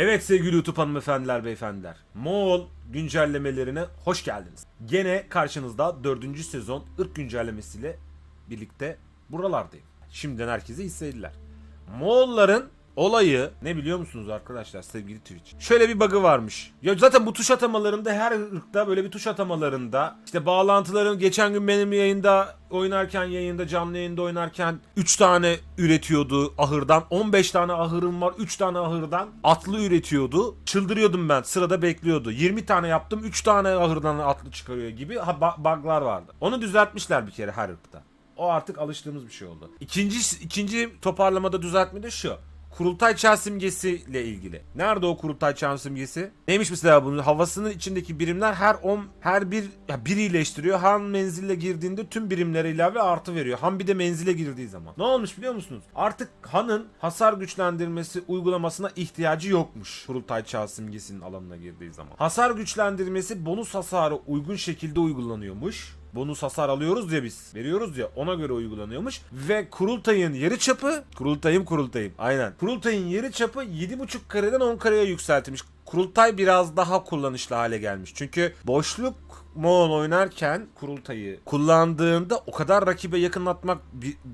Evet sevgili YouTube hanımefendiler beyefendiler. Moğol güncellemelerine hoş geldiniz. Gene karşınızda 4. sezon ırk güncellemesiyle birlikte buralardayım. Şimdiden herkese iyi seyirler. Moğolların olayı ne biliyor musunuz arkadaşlar sevgili Twitch? Şöyle bir bug'ı varmış. Ya zaten bu tuş atamalarında her ırkta böyle bir tuş atamalarında işte bağlantıların geçen gün benim yayında oynarken yayında canlı yayında oynarken 3 tane üretiyordu ahırdan. 15 tane ahırım var. 3 tane ahırdan atlı üretiyordu. Çıldırıyordum ben. Sırada bekliyordu. 20 tane yaptım. 3 tane ahırdan atlı çıkarıyor gibi bug'lar vardı. Onu düzeltmişler bir kere her ırkta. O artık alıştığımız bir şey oldu. İkinci ikinci toparlamada düzeltme de şu. Kurultay çağ simgesiyle ilgili. Nerede o kurultay çağ simgesi? Neymiş mesela bunun? Havasının içindeki birimler her 10 her bir ya bir iyileştiriyor. Han menzille girdiğinde tüm birimlere ilave artı veriyor. Han bir de menzile girdiği zaman. Ne olmuş biliyor musunuz? Artık Han'ın hasar güçlendirmesi uygulamasına ihtiyacı yokmuş. Kurultay çağ simgesinin alanına girdiği zaman. Hasar güçlendirmesi bonus hasarı uygun şekilde uygulanıyormuş bonus hasar alıyoruz ya biz. Veriyoruz ya ona göre uygulanıyormuş. Ve kurultayın yarı çapı kurultayım kurultayım aynen. Kurultayın yarı çapı 7.5 kareden 10 kareye yükseltilmiş. Kurultay biraz daha kullanışlı hale gelmiş. Çünkü boşluk Moğol oynarken kurultayı kullandığında o kadar rakibe yakın atmak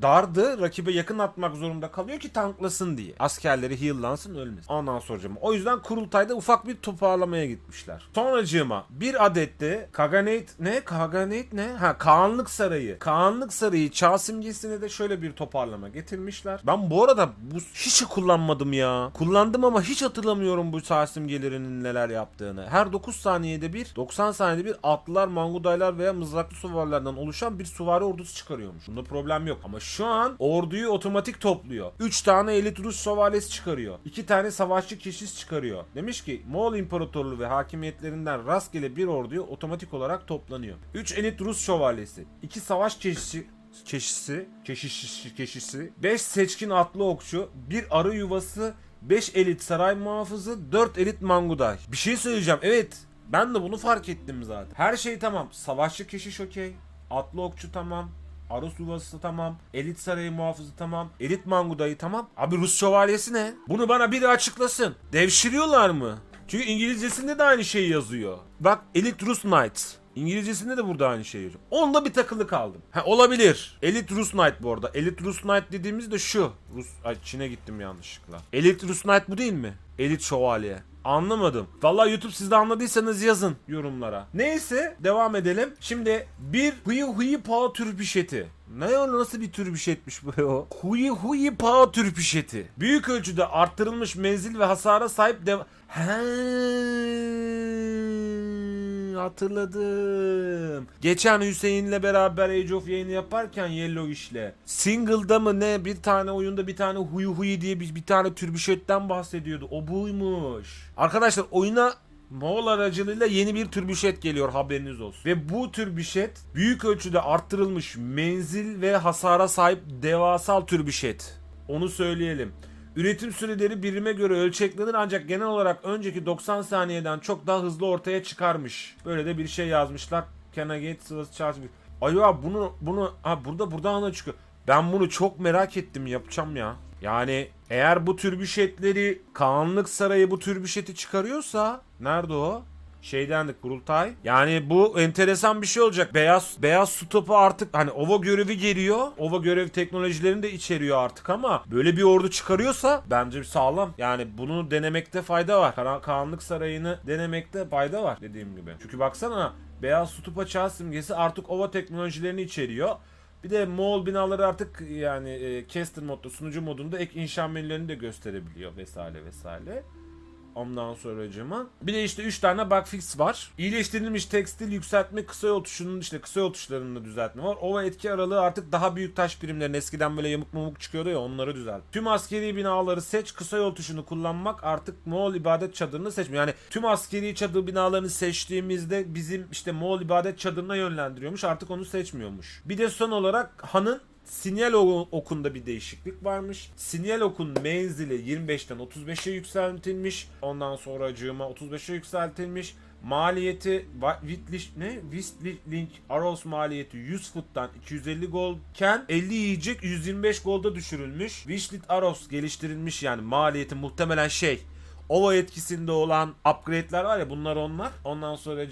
dardı. Rakibe yakın atmak zorunda kalıyor ki tanklasın diye. Askerleri heallansın ölmesin. Ondan sonra o yüzden kurultayda ufak bir toparlamaya gitmişler. Sonracığıma bir adette Kaganate ne? Kaganate ne? Ha Kağanlık Sarayı. Kağanlık Sarayı çağ simgesine de şöyle bir toparlama getirmişler. Ben bu arada bu hiç kullanmadım ya. Kullandım ama hiç hatırlamıyorum bu çağ simgelerinin neler yaptığını. Her 9 saniyede bir 90 saniyede bir atlılar, mangudaylar veya mızraklı süvarilerden oluşan bir süvari ordusu çıkarıyormuş. Bunda problem yok. Ama şu an orduyu otomatik topluyor. 3 tane elit Rus süvarisi çıkarıyor. 2 tane savaşçı keşiş çıkarıyor. Demiş ki Moğol İmparatorluğu ve hakimiyetlerinden rastgele bir orduyu otomatik olarak toplanıyor. 3 elit Rus şövalyesi, 2 savaş keşişi keşisi, keşiş, keşisi, 5 seçkin atlı okçu, bir arı yuvası, 5 elit saray muhafızı, 4 elit manguday. Bir şey söyleyeceğim. Evet, ben de bunu fark ettim zaten. Her şey tamam. Savaşçı keşiş okey. Atlı okçu tamam. Arı yuvası tamam. Elit sarayı muhafızı tamam. Elit mangudayı tamam. Abi Rus şövalyesi ne? Bunu bana biri açıklasın. Devşiriyorlar mı? Çünkü İngilizcesinde de aynı şeyi yazıyor. Bak Elit Rus Knights. İngilizcesinde de burada aynı şey. Onda bir takılı kaldım. Ha, olabilir. Elite Rus Knight bu arada. Elite Rus Knight dediğimiz de şu. Rus Ay Çin'e gittim yanlışlıkla. Elite Rus Knight bu değil mi? Elite Şövalye. Anlamadım. Vallahi YouTube siz de anladıysanız yazın yorumlara. Neyse devam edelim. Şimdi bir Huyi Huyi Pao türbüşeti. Ne o nasıl bir türbüşetmiş bu o? Huyi Huyi Pao türbüşeti. Büyük ölçüde arttırılmış menzil ve hasara sahip dev... He hatırladım. Geçen Hüseyin'le beraber Age of yayını yaparken Yellow işle. Single'da mı ne bir tane oyunda bir tane Huyu Huyu diye bir, bir tane türbüşetten bahsediyordu. O buymuş. Arkadaşlar oyuna Moğol aracılığıyla yeni bir türbüşet geliyor haberiniz olsun. Ve bu türbüşet büyük ölçüde arttırılmış menzil ve hasara sahip devasal türbüşet. Onu söyleyelim. Üretim süreleri birime göre ölçeklenir ancak genel olarak önceki 90 saniyeden çok daha hızlı ortaya çıkarmış. Böyle de bir şey yazmışlar. Can I get sırası charge Ay ya bunu bunu ha burada burada ana çıkıyor. Ben bunu çok merak ettim yapacağım ya. Yani eğer bu türbüşetleri Kaanlık Sarayı bu türbüşeti çıkarıyorsa nerede o? Şeyden de kurultay. Yani bu enteresan bir şey olacak. Beyaz beyaz su topu artık hani OVA görevi geliyor. OVA görev teknolojilerini de içeriyor artık ama böyle bir ordu çıkarıyorsa bence sağlam. Yani bunu denemekte fayda var. Kara- Kaanlık Sarayı'nı denemekte fayda var dediğim gibi. Çünkü baksana beyaz su topu çağ simgesi artık OVA teknolojilerini içeriyor. Bir de Moğol binaları artık yani e, caster modda sunucu modunda ek inşa menülerini de gösterebiliyor vesaire vesaire. Ondan sonracığıma. Bir de işte 3 tane bug fix var. İyileştirilmiş tekstil yükseltme kısa yol tuşunun işte kısa yol tuşlarında düzeltme var. Ova etki aralığı artık daha büyük taş birimlerin eskiden böyle yamuk mumuk çıkıyordu ya onları düzelt. Tüm askeri binaları seç kısa yol tuşunu kullanmak artık Moğol ibadet çadırını seçmiyor. Yani tüm askeri çadır binalarını seçtiğimizde bizim işte Moğol ibadet çadırına yönlendiriyormuş artık onu seçmiyormuş. Bir de son olarak Han'ın Sinyal okunda bir değişiklik varmış. Sinyal okun menzili 25'ten 35'e yükseltilmiş. Ondan sonra acığıma 35'e yükseltilmiş. Maliyeti Whitlish ne? Whistling Arrows maliyeti 100 foot'tan 250 goldken 50 yiyecek 125 golda düşürülmüş. Wishlit Arrows geliştirilmiş yani maliyeti muhtemelen şey OVA etkisinde olan upgrade'ler var ya bunlar onlar. Ondan sonra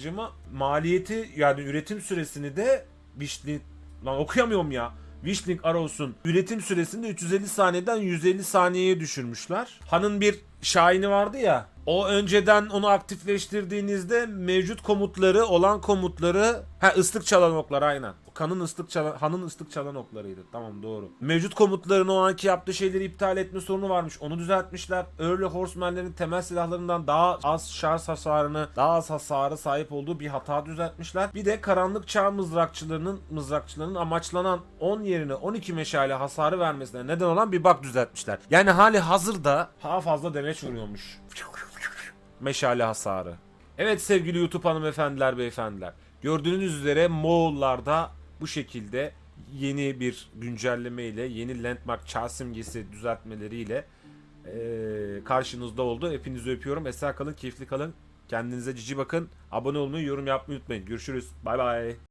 maliyeti yani üretim süresini de Wishling lan okuyamıyorum ya. Wishling Arrows'un üretim süresini de 350 saniyeden 150 saniyeye düşürmüşler. Han'ın bir Şahin'i vardı ya. O önceden onu aktifleştirdiğinizde mevcut komutları olan komutları ha ıslık çalan oklar aynen. Kanın ıslık çalan Han'ın ıslık çalan oklarıydı. Tamam doğru. Mevcut komutların o anki yaptığı şeyleri iptal etme sorunu varmış. Onu düzeltmişler. Early Horsemen'lerin temel silahlarından daha az şarj hasarını, daha az hasarı sahip olduğu bir hata düzeltmişler. Bir de karanlık çağ mızrakçılarının mızrakçılarının amaçlanan 10 yerine 12 meşale hasarı vermesine neden olan bir bug düzeltmişler. Yani hali hazırda daha fazla demeç vuruyormuş. Meşale hasarı. Evet sevgili YouTube hanımefendiler beyefendiler. Gördüğünüz üzere Moğollarda bu şekilde yeni bir güncelleme ile yeni landmark çağ simgesi düzeltmeleriyle eee, karşınızda oldu. Hepinizi öpüyorum. Esen kalın, keyifli kalın. Kendinize cici bakın. Abone olmayı, yorum yapmayı unutmayın. Görüşürüz. Bay bay.